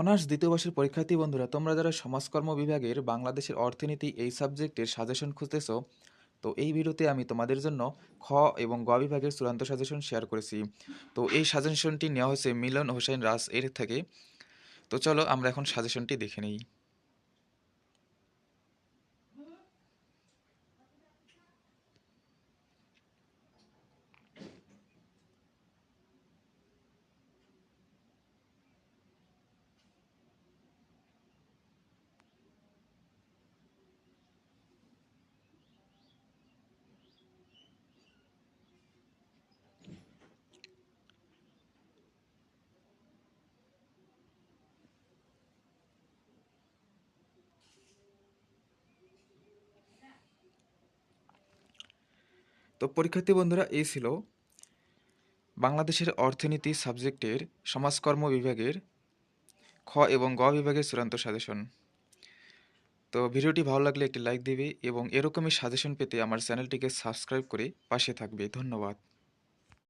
Honours দ্বিতীয় বর্ষের পরীক্ষার্থী বন্ধুরা, তোমরা যারা সমাজকর্ম বিভাগের বাংলাদেশের অর্থনীতি এই সাবজেক্টের সাজেশন খুঁজতেছ, তো এই ভিডিওতে আমি তোমাদের জন্য খ এবং গ বিভাগের চূড়ান্ত সাজেশন শেয়ার করেছি। তো এই সাজেশনটি নেওয়া হয়েছে মিলন হোসেন রাস এর থেকে। তো চলো আমরা এখন সাজেশনটি দেখে নিই। তো পরীক্ষার্থী বন্ধুরা, এই ছিল বাংলাদেশের অর্থনীতি সাবজেক্টের সমাজকর্ম বিভাগের খ এবং গ বিভাগের চূড়ান্ত সাজেশন। তো ভিডিওটি ভালো লাগলে একটি লাইক দিবে এবং এরকমই সাজেশন পেতে আমার চ্যানেলটিকে সাবস্ক্রাইব করে পাশে থাকবে। ধন্যবাদ।